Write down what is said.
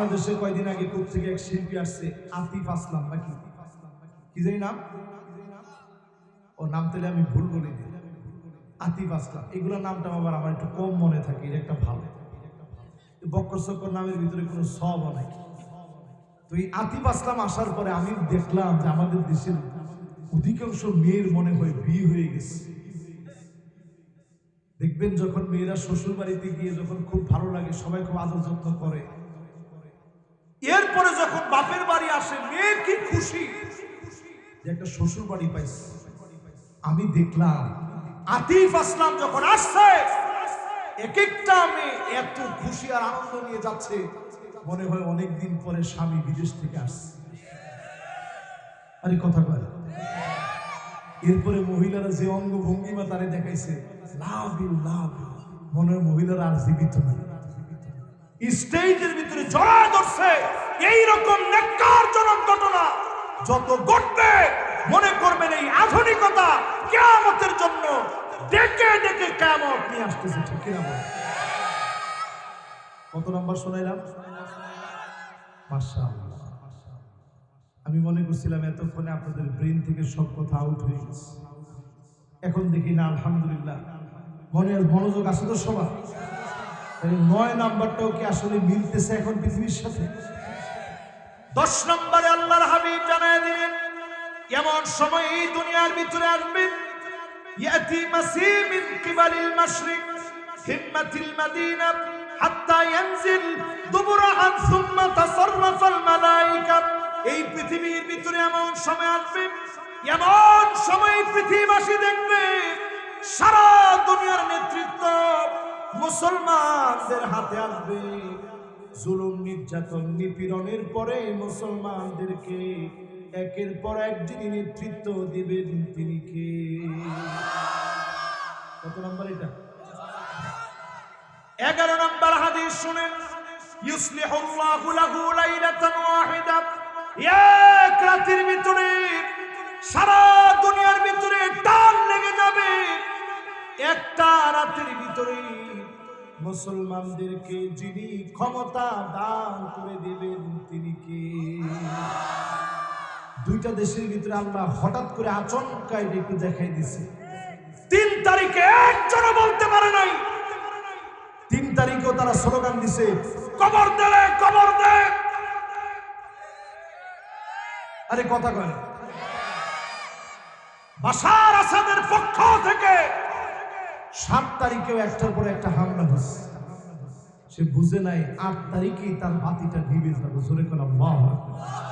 বাংলাদেশে কয়দিন আগে কোথ থেকে এক শিল্পী আসছে, আতিফ আসলাম, নাকি? কি জানি নাম? ও, নাম তাহলে আমি ভুল বলে আতিফ আসলাম। এগুলোর নামটা আবার আমার একটু কম মনে থাকে, এটা একটা ভালো। বক্কর চক্কর নামের ভিতরে কোনো সব নাই। তো এই আতিফ আসলাম আসার পরে আমি দেখলাম যে আমাদের দেশের অধিকাংশ মেয়ের মনে হয় বিয়ে হয়ে গেছে। দেখবেন যখন মেয়েরা শ্বশুর বাড়িতে গিয়ে যখন খুব ভালো লাগে, সবাই খুব আদর যত্ন করে। এরপরে যখন বাপের বাড়ি আসে, মেয়ের কি খুশি? একটা শ্বশুর বাড়ি পাইছে। আমি দেখলাম, আতিফ আসলাম যখন আসছে এক একটা মেয়ে এত খুশি আর আনন্দ নিয়ে যাচ্ছে। মনে হয় অনেক দিন পরে স্বামী বিদেশ থেকে আসছে। আরে, কথা কয়। এরপরে মহিলারা যে অঙ্গ ভঙ্গিমা তারে দেখাইছে, লাভ ইউ লাভ। মনে হয় মহিলারা আর জীবিত নাই। স্টেজের ভিতরে জড়া ধরছে, এইরকম নেককারজনক ঘটনা যত ঘটবে, মনে করবেন এই আধুনিকতা কেয়ামতের জন্য ডেকে ডেকে কেয়ামত নিয়ে আসতেছে, ঠিক? কত নাম্বার শোনাইলাম? আমি মনে করছিলাম এতক্ষণে আপনাদের ব্রেন থেকে সব কথা আউট হয়ে গেছে। এখন দেখি না, আলহামদুলিল্লাহ। মনের মনোযোগ আছে তো সবার? নয় নাম্বারটাও কি আসলে মিলতেছে এখন পৃথিবীর সাথে? দশ নম্বরে আল্লাহর হাবিব জানায় দিলেন, এমন সময় এই দুনিয়ার ভিতরে আসবে। ইয়াতি মাসি মিন কিবালিল মাশরিক, হিম্মাতিল মাদিনা, হাত্তা ইয়ানজিল দুবুরাহান সুম্মা তাসাররাফাল মালাইকা। এই পৃথিবীর ভিতরে এমন সময় আসবে, এমন সময় পৃথিবীবাসী দেখবে, সারা দুনিয়ার নেতৃত্ব মুসলমানদের হাতে আসবে। জুলুম, নির্যাতন, নিপীড়নের পরে মুসলমানদেরকে একের পর এক যিনি নেতৃত্ব দিবেন তিনি কে? কত নম্বর এটা? এগারো নম্বর হাদিস শুনেন, ইউসলিহুল্লাহু লাহু লাইলাতান ওয়াহিদা। এক রাতের ভিতরে সারা দুনিয়ার ভিতরে টান লেগে যাবে। একটা রাতের ভিতরে মুসলমানদেরকে যিনি ক্ষমতা দান করে দেবেন তিনি কে? দুইটা দেশের ভিতরে আল্লাহ হঠাৎ করে আচমকায় একটু দেখাই দিছে। তিন তারিখে একজনও বলতে পারে নাই। তিন তারিখেও তারা স্লোগান দিছে, কবর দে কবর দে। আরে কথা কয় না। বাশার আসাদের পক্ষ থেকে সাত তারিখেও একটার পরে একটা হামলা হচ্ছে। সে বুঝে নাই আট তারিখেই তার বাতিটা নিবে যাবে। জোরে কলাম